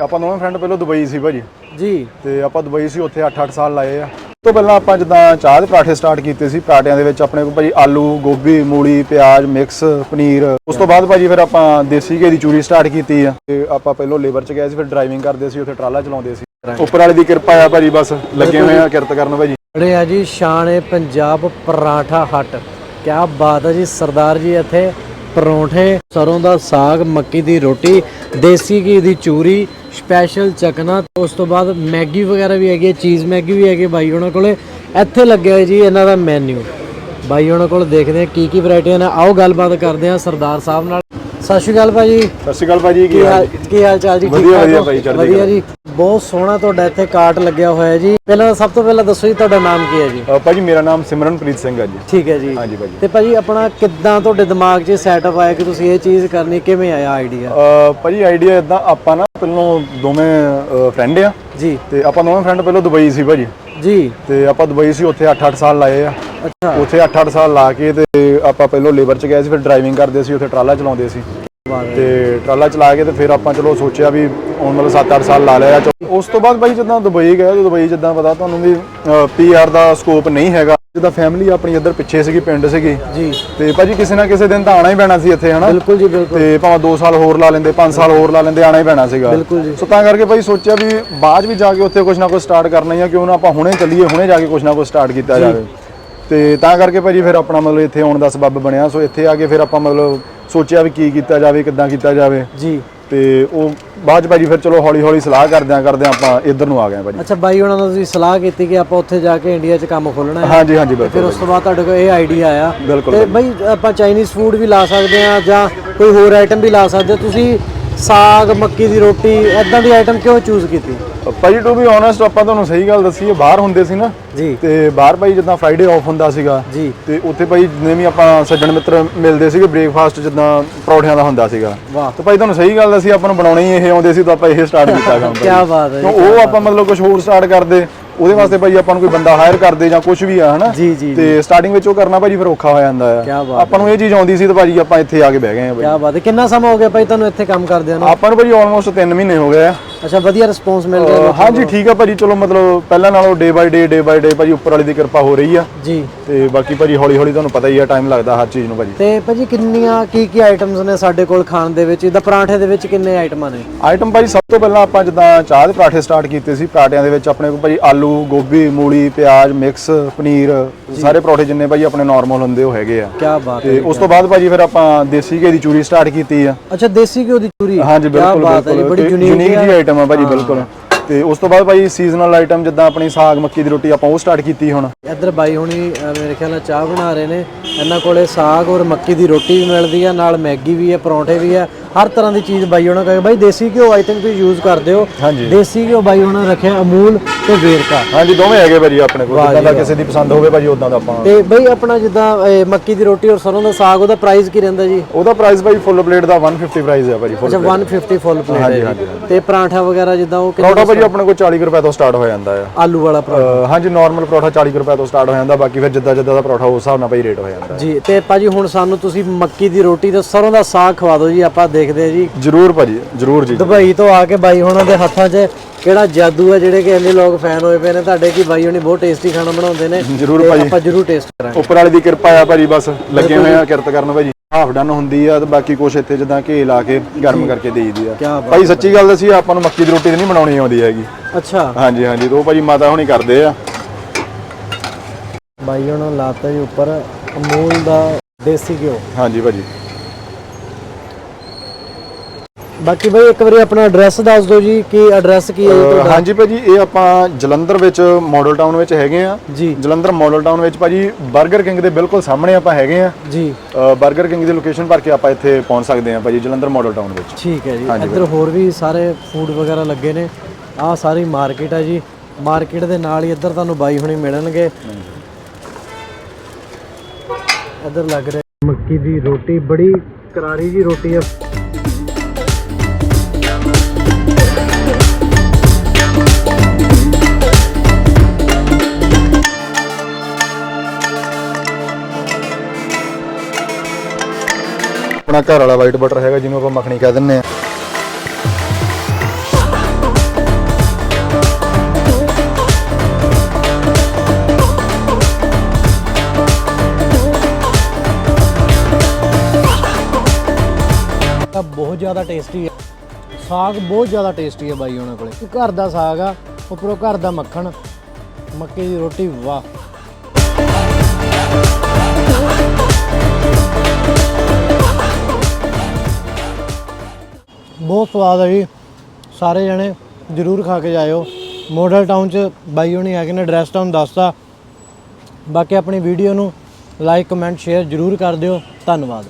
ਆਪਾਂ ਦੋਵੇਂ ਫਰੈਂਡ ਪਹਿਲਾਂ ਦੁਬਈ ਸੀ ਭਾਜੀ। ਜੀ। ਤੇ ਆਪਾਂ ਦੁਬਈ ਸੀ ਉੱਥੇ 8-8 ਸਾਲ ਲਾਏ ਆ। ਤੋਂ ਪਹਿਲਾਂ ਆਪਾਂ ਜਿੱਦਾਂ ਚਾਹ ਦੇ ਪਰਾਠੇ ਸਟਾਰਟ ਕੀਤੇ ਸੀ ਪਰਾਠਿਆਂ ਦੇ ਵਿੱਚ ਆਪਣੇ ਕੋਲ ਭਾਜੀ ਆਲੂ ਗੋਭੀ ਮੂਲੀ ਪਿਆਜ਼ ਮਿਕਸ ਪਨੀਰ। ਉਸ ਤੋਂ ਬਾਅਦ ਭਾਜੀ ਫਿਰ ਆਪਾਂ ਦੇਸੀ ਘੀ ਦੀ ਚੂਰੀ ਸਟਾਰਟ ਕੀਤੀ ਆ। ਤੇ ਆਪਾਂ ਪਹਿਲਾਂ ਲੇਬਰ ਚ ਗਏ ਸੀ ਫਿਰ ਡਰਾਈਵਿੰਗ ਕਰਦੇ ਸੀ ਉੱਥੇ ਟਰਾਲਾ ਚਲਾਉਂਦੇ ਸੀ। ਉੱਪਰ ਵਾਲੇ ਦੀ ਕਿਰਪਾ ਆ ਭਾਜੀ ਬਸ ਲੱਗੇ ਹੋਏ ਆ ਕਿਰਤ ਕਰਨ ਭਾਜੀ। ਅਰੇ ਆ ਜੀ ਸ਼ਾਨ ਪੰਜਾਬ ਪਰਾਠਾ ਹੱਟ। ਕੀ ਬਾਤ ਹੈ ਜੀ ਸਰਦਾਰ ਜੀ ਇੱਥੇ ਪਰੌਂਠੇ ਸਰੋਂ ਦਾ ਸਾਗ ਮੱਕੀ ਦੀ ਰੋਟੀ ਦੇਸੀ ਘੀ ਦੀ ਚੂਰੀ ਸਪੈਸ਼ਲ ਚਕਨਾ ਉਸ ਤੋਂ ਬਾਅਦ ਮੈਗੀ ਵਗੈਰਾ ਵੀ ਹੈਗੀ ਹੈ ਚੀਜ਼ ਮੈਗੀ ਵੀ ਹੈਗੀ ਬਾਈ ਉਹਨਾਂ ਕੋਲੇ। ਇੱਥੇ ਲੱਗਿਆ ਹੈ ਜੀ ਇਹਨਾਂ ਦਾ ਮੈਨੂ ਬਾਈ ਉਹਨਾਂ ਕੋਲ ਦੇਖਦੇ ਆ ਕੀ ਕੀ ਵੈਰਾਈਟੀਆਂ ਨੇ। ਆਓ ਗੱਲਬਾਤ ਕਰਦੇ ਆ ਸਰਦਾਰ ਸਾਹਿਬ ਨਾਲ। ਸਤਿ ਸ਼੍ਰੀ ਅਕਾਲ ਭਾਜੀ। ਸਤਿ ਸ਼੍ਰੀ ਅਕਾਲ ਭਾਜੀ ਕੀ ਕੀ ਹਾਲ? ਕੀ ਹਾਲ ਚਾਲ ਜੀ? ਵਧੀਆ, ਵਧੀਆ? ਭਾਈ, ਚੜ੍ਹਦੀ ਵਧੀਆ। ਜੀ। ਬਹੁਤ ਸੋਹਣਾ ਤੁਹਾਡਾ ਇੱਥੇ ਕਾਰਟ ਲੱਗਿਆ ਹੋਇਆ ਹੈ ਜੀ। ਪਹਿਲਾਂ ਸਭ ਤੋਂ ਪਹਿਲਾਂ ਦੱਸੋ ਜੀ ਤੁਹਾਡਾ ਨਾਮ ਕੀ ਹੈ ਜੀ? ਅ, ਭਾਜੀ ਮੇਰਾ ਨਾਮ ਸਿਮਰਨਪ੍ਰੀਤ ਸਿੰਘ ਆ ਜੀ। ਠੀਕ ਹੈ ਜੀ। ਹਾਂਜੀ ਭਾਜੀ। ਤੇ ਭਾਜੀ ਆਪਣਾ ਕਿੱਦਾਂ ਤੁਹਾਡੇ ਦਿਮਾਗ 'ਚ ਸੈਟਅਪ ਆਇਆ ਕਿ ਤੁਸੀਂ ਇਹ ਚੀਜ਼ ਕਰਨੀ ਕਿਵੇਂ ਆਇਆ ਆਈਡੀਆ ਅ, ਭਾਜੀ ਆਈਡੀਆ ਇਦਾਂ ਆਪਾਂ ਨਾ ਪਹਿਲਾਂ ਦੋਵੇਂ ਫਰੈਂਡ ਆ। ਜੀ। ਤੇ ਆਪਾਂ ਦੋਵੇਂ ਫਰੈਂਡ ਪਹਿਲਾਂ ਦੁਬਈ ਸੀ ਭਾਜੀ। ਜੀ। ਤੇ ਆਪਾਂ ਦੁਬਈ ਸੀ ਉੱਥੇ 8-8 ਸਾਲ ਲਾਏ ਆ। ਅੱਛਾ। ਉੱਥੇ 8-8 ਸਾਲ ਲਾ ਕੇ ਤੇ ਆਪਾਂ ਪਹਿਲਾਂ ਲੇਬਰ ਚ ਗਏ ਸੀ ਫਿਰ ਡਰਾਈਵਿੰਗ ਕਰਦੇ ਸੀ ਉੱਥੇ ਟਰਾਲਾ ਚਲਾਉਂਦੇ ਸੀ। ਹੈ। ਤੇ ਟਰਾਲਾ ਚਲਾ ਕੇ ਤੇ ਫਿਰ ਆਪਾਂ ਚਲੋ ਸੋਚਿਆ ਵੀ ਹੁਣ ਮਤਲਬ 7-8 ਸਾਲ ਲਾ ਲਿਆ ਉਸ ਤੋਂ ਬਾਅਦ ਬਾਈ ਜਦੋਂ ਦੁਬਈ ਗਏ ਤੇ ਦੁਬਈ ਜਿੱਦਾਂ ਪਤਾ ਤੁਹਾਨੂੰ ਵੀ ਪੀਆਰ ਦਾ ਸਕੋਪ ਨਹੀਂ ਹੈਗਾ। ਜਿੱਦਾਂ ਫੈਮਿਲੀ ਆਪਣੀ ਇੱਧਰ ਪਿੱਛੇ ਸੀਗੀ ਪਿੰਡ ਸੀਗੀ। ਜੀ। ਤੇ ਭਾਜੀ ਕਿਸੇ ਨਾ ਕਿਸੇ ਦਿਨ ਤਾਂ ਆਣਾ ਹੀ ਪੈਣਾ ਸੀ ਇੱਥੇ ਹਨਾ? ਬਿਲਕੁਲ ਜੀ ਬਿਲਕੁਲ। ਤੇ ਭਾਵੇਂ 2 ਸਾਲ ਹੋਰ ਲਾ ਲੈਂਦੇ 5 ਸਾਲ ਹੋਰ ਲਾ ਲੈਂਦੇ ਆਣਾ ਹੀ ਪੈਣਾ ਸੀਗਾ। ਬਿਲਕੁਲ ਜੀ। ਸੋ ਤਾਂ ਕਰਕੇ ਭਾਈ ਸੋਚਿਆ ਵੀ ਬਾਅਦ ਵੀ ਜਾ ਕੇ ਉੱਥੇ ਕੁਝ ਨਾ ਕੁਝ ਸਟਾਰਟ ਕਰਨਾ ਹੀ ਆ ਕਿਉਂ ਨਾ ਆਪਾਂ ਹੁਣੇ ਚੱਲੀਏ ਹੁਣੇ ਜਾ ਕੇ ਕੁਝ ਨਾ ਕੁਝ ਸਟਾਰਟ ਕੀਤਾ ਜਾਵੇ। ਤੇ ਤਾਂ ਕਰਕੇ ਭਾਜੀ ਫਿਰ ਆਪਣਾ ਮਤਲਬ ਇੱਥੇ ਆਉਣ ਦਾ ਸਬਬ ਬਣਿਆ। ਸੋ ਇੱਥੇ ਆ ਕੇ ਫਿਰ ਆਪਾਂ ਮਤਲਬ ਸੋਚਿਆ ਵੀ ਕੀ ਕੀਤਾ ਜਾਵੇ ਕਿੱਦਾਂ ਕੀਤਾ ਜਾਵੇ। ਜੀ। ਤੇ ਉਹ ਬਾਅਦ ਚ ਭਾਜੀ ਫਿਰ ਚਲੋ ਹੌਲੀ ਹੌਲੀ ਸਲਾਹ ਕਰਦਿਆਂ ਕਰਦਿਆਂ ਆਪਾਂ ਇੱਧਰ ਨੂੰ ਆ ਗਏ ਭਾਜੀ। ਅੱਛਾ ਬਾਈ ਉਹਨਾਂ ਨਾਲ ਤੁਸੀਂ ਸਲਾਹ ਕੀਤੀ ਕਿ ਆਪਾਂ ਉੱਥੇ ਜਾ ਕੇ ਇੰਡੀਆ 'ਚ ਕੰਮ ਖੋਲਣਾ ਹੈ। ਹਾਂਜੀ ਹਾਂਜੀ ਫਿਰ ਬਿਲਕੁਲ ਉਸ ਤੋਂ ਬਾਅਦ ਤੁਹਾਡੇ ਕੋਲ ਇਹ ਆਈਡੀਆ ਆਇਆ। ਬਿਲਕੁਲ ਤੇ ਬਈ ਆਪਾਂ ਚਾਈਨੀਜ਼ ਫੂਡ ਵੀ ਲਾ ਸਕਦੇ ਆ ਜਾਂ ਕੋਈ ਹੋਰ ਆਈਟਮ ਵੀ ਲਾ ਸਕਦੇ ਤੁਸੀਂ ਸਾਗ ਮੱਕੀ ਦੀ ਰੋਟੀ ਐਦਾਂ ਦੀ ਆਈਟਮ ਕਿਉਂ ਚੂਜ਼ ਕੀਤੀ? ਭਾਜੀ ਟੂ ਬੀ ਓਨੈਸਟ ਆਪਾਂ ਤੁਹਾਨੂੰ ਸਹੀ ਗੱਲ ਦੱਸੀਏ ਬਾਹਰ ਹੁੰਦੇ ਸੀ ਨਾ ਜੀ। ਤੇ ਬਾਹਰ ਭਾਈ ਜਿੱਦਾਂ ਫਰਾਈਡੇ ਆਫ ਹੁੰਦਾ ਸੀਗਾ ਜੀ। ਤੇ ਉੱਥੇ ਭਾਈ ਜਿੰਨੇ ਵੀ ਆਪਾਂ ਸੱਜਣ ਮਿੱਤਰ ਮਿਲਦੇ ਸੀਗੇ ਬ੍ਰੇਕਫਾਸਟ ਜਿੱਦਾਂ ਪਰੌਠਿਆਂ ਦਾ ਹੁੰਦਾ ਸੀਗਾ। ਵਾਹ। ਤੇ ਭਾਈ ਤੁਹਾਨੂੰ ਸਹੀ ਗੱਲ ਦੱਸੀ ਆਪਾਂ ਨੂੰ ਬਣਾਉਣੇ ਹੀ ਇਹ ਆਉਂਦੇ ਸੀ ਤਾਂ ਆਪਾਂ ਇਹ ਸਟਾਰਟ ਕੀਤਾ ਕੰਮ ਕੀ ਬਾਤ ਹੈ ਉਹ ਆਪਾਂ ਮਤਲਬ ਕੁਝ ਹੋਰ ਸਟਾਰਟ ਕਰਦੇ। ਉਹਦੇ ਵਾਸਤੇ ਭਾਈ ਆਪਾਂ ਨੂੰ ਕੋਈ ਬੰਦਾ ਹਾਇਰ ਕਰਦੇ ਜਾਂ ਕੁਝ ਵੀ ਆ ਹਨਾ? ਜੀ ਜੀ ਤੇ ਸਟਾਰਟਿੰਗ ਵਿੱਚ ਉਹ ਕਰਨਾ ਭਾਜੀ ਫਿਰ ਔਖਾ ਹੋ ਜਾਂਦਾ ਕਿਆ ਆ ਬਾਤ ਆਪਾਂ ਨੂੰ ਇਹ ਚੀਜ਼ ਆਉਂਦੀ ਸੀ ਤਾਂ ਭਾਜੀ ਆਪਾਂ ਇੱਥੇ ਆ ਕੇ ਬਹਿ ਗਏ ਆ ਭਾਈ। ਕੀ ਬਾਤ ਹੈ। ਕਿੰਨਾ ਸਮਾਂ ਹੋ ਗਿਆ ਭਾਈ ਤੁਹਾਨੂੰ ਇੱਥੇ ਕੰਮ ਕਰਦਿਆਂ ਨੂੰ? ਆਪਾਂ ਨੂੰ ਭਾਜੀ ਆਲਮੋਸਟ 3 ਮਹੀਨੇ ਹੋ ਗਏ ਆ। ਅੱਛਾ ਵਧੀਆ ਰਿਸਪੌਂਸ ਮਿਲ ਰਿਹਾ ਲੋਕਾਂ ਹਾਂਜੀ ਠੀਕ ਆ ਭਾਜੀ ਚਲੋ ਮਤਲਬ ਪਹਿਲਾਂ ਨਾਲੋਂ ਡੇ ਬਾਈ ਡੇ ਡੇ ਬਾਈ ਡੇ ਭਾਜੀ ਉੱਪਰ ਵਾਲੀ ਦੀ ਕਿਰਪਾ ਹੋ ਰਹੀ ਆ। ਜੀ। ਤੇ ਬਾਕੀ ਭਾਜੀ ਹੌਲੀ ਹੌਲੀ ਤੁਹਾਨੂੰ ਪਤਾ ਹੀ ਆ ਟਾਈਮ ਲੱਗਦਾ ਹਰ ਚੀਜ਼ ਨੂੰ ਭਾਜੀ। ਤੇ ਭਾਜੀ ਕਿੰਨੀਆਂ ਕੀ ਕੀ ਆਈਟਮਸ ਨੇ ਸਾਡੇ ਕੋਲ ਖਾਣ ਦੇ ਵਿੱਚ? ਜਿੱਦਾਂ ਪਰਾਂਠੇ ਦੇ ਵਿੱਚ ਕਿੰਨੇ ਆਈਟਮਾਂ ਨੇ? ਆਈਟਮ ਭਾਜੀ ਸਭ ਤੋਂ ਪਹਿਲਾਂ ਆਪਾਂ ਜਿੱਦਾਂ ਚਾਹ ਦੇ ਪਰਾਠੇ ਸਟਾਰਟ ਕੀਤੇ ਸੀ ਪਰਾਠਿਆਂ ਦੇ ਵਿੱਚ ਆਪਣੇ ਕੋਲ ਭਾਜੀ ਆਲੂ ਗੋਭੀ ਮੂਲੀ ਪਿਆਜ਼ ਮਿਕਸ ਪਨੀਰ ਸਾਰੇ ਪਰੌਠੇ ਜਿੰਨੇ ਭਾਜੀ ਆਪਣੇ ਨਾਰਮਲ ਹੁੰਦੇ ਉਹ ਹੈਗੇ ਆ। ਕੀ ਬਾਤ ਹੈ ਤੇ ਉਸ ਤੋਂ ਬਾਅਦ ਭਾਜੀ ਫਿਰ ਆਪਾਂ ਦੇਸੀ ਘੀ ਦੀ ਚੂਰੀ ਸਟਾਰਟ ਕੀਤੀ ਆ। ਅੱਛਾ ਦੇਸੀ ਘਿਓ ਦੀ ਚੂਰੀ? ਹਾਂਜੀ ਕਿਆ ਬਿਲਕੁਲ ਬਾਤ ਹੈ ਜੀ, ਬਿਲਕੁਲ। ਬੜੀ ਯੂਨੀਕ ਯੂਨੀਕ ਜੀ ਆਈਟਮ ਆ ਭਾਜੀ ਬਿਲਕੁਲ। ਤੇ ਉਸ ਤੋਂ ਬਾਅਦ ਭਾਜੀ ਸੀਜ਼ਨਲ ਆਈਟਮ ਜਿੱਦਾਂ ਆਪਣੀ ਸਾਗ ਮੱਕੀ ਦੀ ਰੋਟੀ ਆਪਾਂ ਉਹ ਸਟਾਰਟ ਕੀਤੀ ਹੁਣ। ਇੱਧਰ ਬਾਈ ਹੁਣੀ ਅਹ ਮੇਰੇ ਖਿਆਲ ਨਾਲ ਚਾਹ ਬਣਾ ਰਹੇ ਨੇ। ਇਹਨਾਂ ਕੋਲੇ ਸਾਗ ਔਰ ਮੱਕੀ ਦੀ ਰੋਟੀ ਵੀ ਮਿਲਦੀ ਆ ਨਾਲ ਮੈਗੀ ਵੀ ਹੈ ਪਰੌਂਠੇ ਵੀ ਆ। ਹਰ ਤਰ੍ਹਾਂ ਦੀ ਚੀਜ਼ ਬਾਈ ਉਹਨਾਂ ਕਹੇ। ਬਾਈ ਦੇਸੀ ਘਿਓ ਆਈ ਥਿੰਕ ਤੁਸੀਂ ਯੂਜ਼ ਕਰਦੇ ਹੋ। ਹਾਂਜੀ। ਦੇਸੀ ਘਿਓ ਬਾਈ ਉਹਨਾਂ ਰੱਖਿਆ ਅਮੂਲ ਤੇ ਵੇਰਕਾ। ਹਾਂਜੀ ਦੋਵੇਂ ਹੈਗੇ ਭਾਜੀ ਆਪਣੇ ਕੋਲ। ਜਿੱਦਾਂ ਦਾ ਕਿਸੇ ਦੀ ਪਸੰਦ ਹੋਵੇ ਭਾਜੀ ਉਦਾਂ ਦਾ ਆਪਾਂ ਤੇ ਬਾਈ ਆਪਣਾ ਜਿੱਦਾਂ ਇਹ ਮੱਕੀ ਦੀ ਰੋਟੀ ਔਰ ਸਰੋਂ ਦਾ ਸਾਗ ਉਹਦਾ ਪ੍ਰਾਈਸ ਕੀ ਰਹਿੰਦਾ ਜੀ? ਉਹਦਾ ਪ੍ਰਾਈਸ ਭਾਜੀ ਫੁੱਲ ਪਲੇਟ ਦਾ 150 ਪ੍ਰਾਈਸ ਹੈ ਭਾਜੀ ਅੱਛਾ ਫੁੱਲ 150 ਫੁੱਲ ਪਲੇਟ ਹਾਂਜੀ, ਹੈ ਜੀ। ਤੇ ਪਰਾਂਠਾ ਵਗੈਰਾ ਜਿੱਦਾਂ ਉਹ ਕਿੰਨੇ ਪਰੌਠਾ ਭਾਜੀ ਆਪਣੇ ਕੋਲ 40 ਕੁ ਰੁਪਏ ਤੋਂ ਸਟਾਰਟ ਹੋ ਜਾਂਦਾ ਆ। ਆਲੂ ਵਾਲਾ ਪਰੌਂਠਾ। ਹਾਂਜੀ ਨਾਰਮਲ ਪਰੌਠਾ 40 ਕੁ ਰੁਪਏ ਤੋਂ ਸਟਾਰਟ ਹੋ ਜਾਂਦਾ ਬਾਕੀ ਫਿਰ ਜਿੱਦਾਂ ਜਿੱਦਾਂ ਦਾ ਪਰੌਠਾ ਉਸ ਹਿਸਾਬ ਨਾਲ ਭਾਈ ਰੇਟ ਹੋ ਜਾਂਦਾ ਜੀ ਤੇ ਭਾਜੀ ਹੁਣ ਸਾਨੂੰ ਤੁਸੀਂ ਮੱਕੀ ਦੀ ਰੋਟੀ ਤੇ ਸਰੋਂ ਦਾ ਸਾਗ ਖਵਾ ਦਿਓ ਜੀ ਆਪਾਂ ਦੇਖਦੇ ਹਾਂ ਜੀ। ਜਰੂਰ ਭਾਜੀ ਜਰੂਰ ਜੀ ਦੁਬਈ ਤੋਂ ਆ ਕੇ ਬਾਈ ਹੁਣਾਂ ਦੇ ਹੱਥਾਂ 'ਚ ਕਿਹੜਾ ਜਾਦੂ ਹੈ ਜਿਹੜੇ ਕਿ ਇੰਨੇ ਲੋਕ ਫੈਨ ਹੋਏ ਪਏ ਨੇ? ਤੁਹਾਡੇ ਕੀ ਬਾਈ ਹੁਣੀ ਬਹੁਤ ਟੇਸਟੀ ਖਾਣਾ ਬਣਾਉਂਦੇ ਨੇ? ਜਰੂਰ ਤੇ ਭਾਜੀ। ਆਪਾਂ ਜਰੂਰ ਟੇਸਟ ਕਰਾਂਗੇ। ਉੱਪਰ ਵਾਲੇ ਦੀ ਕਿਰਪਾ ਆ ਭਾਜੀ ਬਸ ਲੱਗੇ ਹੋਏ ਆ ਕਿਰਤ ਕਰਨ ਭਾਜੀ। ਹਾਫ ਡਨ ਹੁੰਦੀ ਆ ਤੇ ਬਾਕੀ ਕੁਛ ਇੱਥੇ ਜਿੱਦਾਂ ਘੇ ਲਾ ਕੇ ਗਰਮ ਕਰਕੇ ਦੇਈਦੀ ਆ। ਕਿਆ ਬਾਤ ਭਾਈ ਸੱਚੀ ਗੱਲ ਦੱਸੀ ਆਪਾਂ ਨੂੰ ਮੱਕੀ ਦੀ ਰੋਟੀ ਤਾਂ ਨਹੀਂ ਬਣਾਉਣੀ ਆਉਂਦੀ ਹੈਗੀ। ਅੱਛਾ। ਹਾਂਜੀ ਹਾਂਜੀ ਤੇ ਉਹ ਭਾਜੀ ਮਾਤਾ ਹੁਣੀ ਕਰਦੇ ਆ। ਬਾਈ ਹੁਣਾਂ ਲਾਤਾ ਜੀ ਉੱਪਰ ਅਮੂਲ ਦਾ ਦੇਸੀ ਘਿਓ। ਹਾਂਜੀ ਭਾਜੀ। ਬਾਕੀ ਬਾਈ ਇੱਕ ਵਾਰੀ ਆਪਣਾ ਐਡਰੈਸ ਦੱਸ ਦਿਓ ਜੀ ਕੀ ਐਡਰੈਸ ਕੀ ਹੈ ਜੀ ਤੁਹਾਡਾ? ਹਾਂਜੀ ਭਾਜੀ ਇਹ ਆਪਾਂ ਜਲੰਧਰ ਵਿੱਚ ਮਾਡਲ ਟਾਊਨ ਵਿੱਚ ਹੈਗੇ ਆ ਜੀ। ਜਲੰਧਰ ਮਾਡਲ ਟਾਊਨ ਵਿੱਚ ਭਾਜੀ 버ਗਰ ਕਿੰਗ ਦੇ ਬਿਲਕੁਲ ਸਾਹਮਣੇ ਆਪਾਂ ਹੈਗੇ ਆ ਜੀ। 버ਗਰ ਕਿੰਗ ਦੀ ਲੋਕੇਸ਼ਨ ਭਰ ਕੇ ਆਪਾਂ ਇੱਥੇ ਪਹੁੰਚ ਸਕਦੇ ਆ ਭਾਜੀ ਜਲੰਧਰ ਮਾਡਲ ਟਾਊਨ ਵਿੱਚ। ਠੀਕ ਹੈ ਜੀ। ਇੱਧਰ ਹੋਰ ਵੀ ਸਾਰੇ ਫੂਡ ਵਗੈਰਾ ਲੱਗੇ ਨੇ। ਆਹ ਸਾਰੀ ਮਾਰਕੀਟ ਹੈ ਜੀ। ਮਾਰਕੀਟ ਦੇ ਨਾਲ ਹੀ ਇੱਧਰ ਤੁਹਾਨੂੰ ਬਾਈ ਹੁਣੀ ਮਿਲਣਗੇ। ਇੱਧਰ ਲੱਗ ਰਿਹਾ। ਮੱਕੀ ਦੀ ਰੋਟੀ ਬੜੀ ਕਰਾਰੀ ਜੀ ਰੋਟੀ ਹੈ ਆਪਣਾ ਘਰ ਵਾਲਾ ਵਾਈਟ ਬਟਰ ਹੈਗਾ, ਜਿਹਨੂੰ ਆਪਾਂ ਮੱਖਣੀ ਕਹਿ ਦਿੰਨੇ ਆ ਤਾਂ ਬਹੁਤ ਜ਼ਿਆਦਾ ਟੇਸਟੀ ਹੈ। ਸਾਗ ਬਹੁਤ ਜ਼ਿਆਦਾ ਟੇਸਟੀ ਹੈ ਬਾਈ ਉਹਨਾਂ ਕੋਲੇ। ਘਰ ਦਾ ਸਾਗ ਆ, ਉੱਪਰੋਂ ਘਰ ਦਾ ਮੱਖਣ। ਮੱਕੀ ਦੀ ਰੋਟੀ, ਵਾਹ। ਬਹੁਤ ਸਵਾਦ ਹੈ ਜੀ। ਸਾਰੇ ਜਣੇ ਜਰੂਰ ਖਾ ਕੇ ਜਾਇਓ। ਮੋਡਲ ਟਾਊਨ ਚ ਬਾਈ ਹੋਣੀ ਹੈਗੇ ਨੇ ਐਡਰੈਸ ਤੁਹਾਨੂੰ ਦੱਸਤਾ। ਬਾਕੀ ਆਪਣੀ ਵੀਡੀਓ ਨੂੰ ਲਾਈਕ ਕਮੈਂਟ ਸ਼ੇਅਰ ਜਰੂਰ ਕਰ ਦਿਓ। ਧੰਨਵਾਦ।